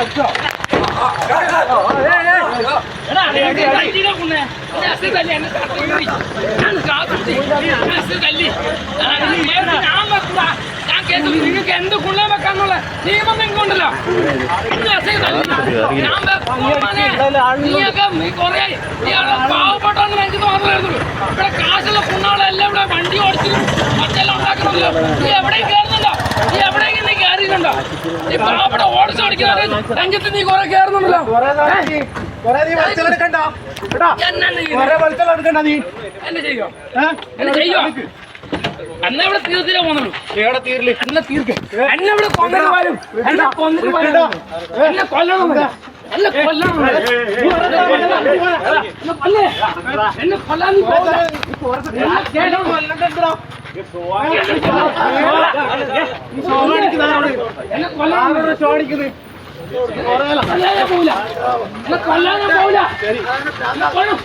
ഞാൻ എന്ത് ഇവിടെ കാശുള്ള കുണ്ണാളെല്ലാം ഇവിടെ വണ്ടി ഓടിച്ചു മറ്റെല്ലാം ഉണ്ടാക്കുന്നുണ്ടല്ലോ നീ എവിടെയും കയറുന്നുണ്ടോ നീ എവിടെയെങ്കിലും നീ കയറിയിട്ടുണ്ടോ നീ പാവപ്പെട്ട ഓടിച്ചു ഓടിക്കുന്ന രംഗത്ത് നീ കുറെ കയറുന്നുണ്ടല്ലോ ഏ? കൊറേ നീ വലിച്ചെടുക്കണ്ട കേട്ടാ എന്നെ നീ കൊറേ വലിച്ചെടുക്കണ്ട നീ. എന്നെ ചെയ്യോ? എന്നെ ചെയ്യോ? അന്ന് ഇവിടെ തീർത്തില്ല പോന്നുള്ളൂ? എവിടെ തീർൽ? എന്നെ തീർക്ക്? എന്നെ ഇവിടെ കൊന്നിട്ട് വരും? എന്നെ കൊന്നിട്ട് വരും? എന്നെ കൊല്ലണം? എന്നെ കൊല്ലണം? എന്നെ കൊല്ലേ എന്നെ കൊല്ലാൻ ചോടിക്കുന്നത് കൊല്ലാൻ പോവില്ല കൊല്ലാൻ പോവില്ല എന്നെ കൊല്ലും.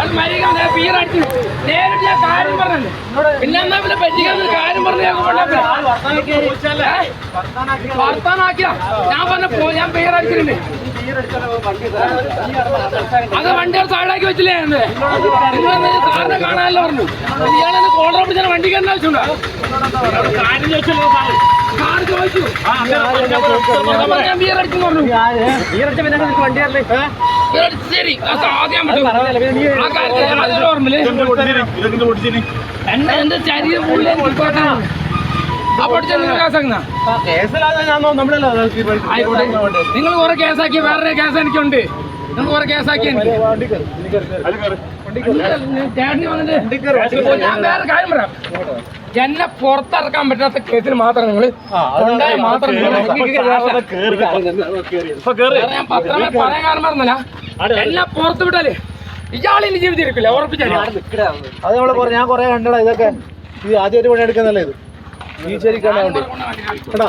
അത് മരിക്കാൻ നേരിട്ട് ഞാൻ കാര്യം പറഞ്ഞു പിന്നെ എന്നാ പിന്നെ കാര്യം ഞാൻ? വർത്താനാക്കിയ? ഞാൻ പറഞ്ഞ അത് വണ്ടികൾ താഴേക്ക് വെച്ചില്ലേ? എന്ന്. നിങ്ങൾ സാറിനെ കാണാനല്ലോ പറഞ്ഞു. ഇയാളെ കോളർ പിടിച്ചാൽ വണ്ടിക്ക് തന്നെ ആവശ്യമുണ്ടോ? കാർ ചോദിച്ചു. ഞാൻ ബിയർ അടിച്ചു പറഞ്ഞു ബീറടിച്ച് ശരി ആദ്യം. ആ കാര്യത്തിൽ എന്നെ എന്റെ ശരീരം മുഴുവൻ നിങ്ങൾ കുറെ കേസാക്കി വേറെ കേസ് എനിക്കുണ്ട്. നിങ്ങൾ കുറെ കേസാക്കി എനിക്ക്. ചേട്ടന് വന്നിട്ട് ഞാൻ വേറെ കാര്യം പറയാം. എന്നെ പുറത്തിറക്കാൻ പറ്റാത്ത കേസിൽ മാത്രം നിങ്ങൾ ഉണ്ടായ മാത്രം ഞാൻ പത്രമേ പറയാൻ കാരണം പറഞ്ഞല്ല എന്നെ പുറത്ത് വിട്ടാൽ ഇയാളിനി ജീവിതം ഇരിക്കില്ല ഉറപ്പിച്ചാൽ അത് നമ്മൾ കൊറേ ഞാൻ കൊറേ കണ്ടടാ ഇതൊക്കെ. ഇത് ആദ്യമായിട്ട് പണിയെടുക്കുന്നല്ലേ ഇത്? ഈ ശരിക്കാണ് വേണ്ടി. കേട്ടോ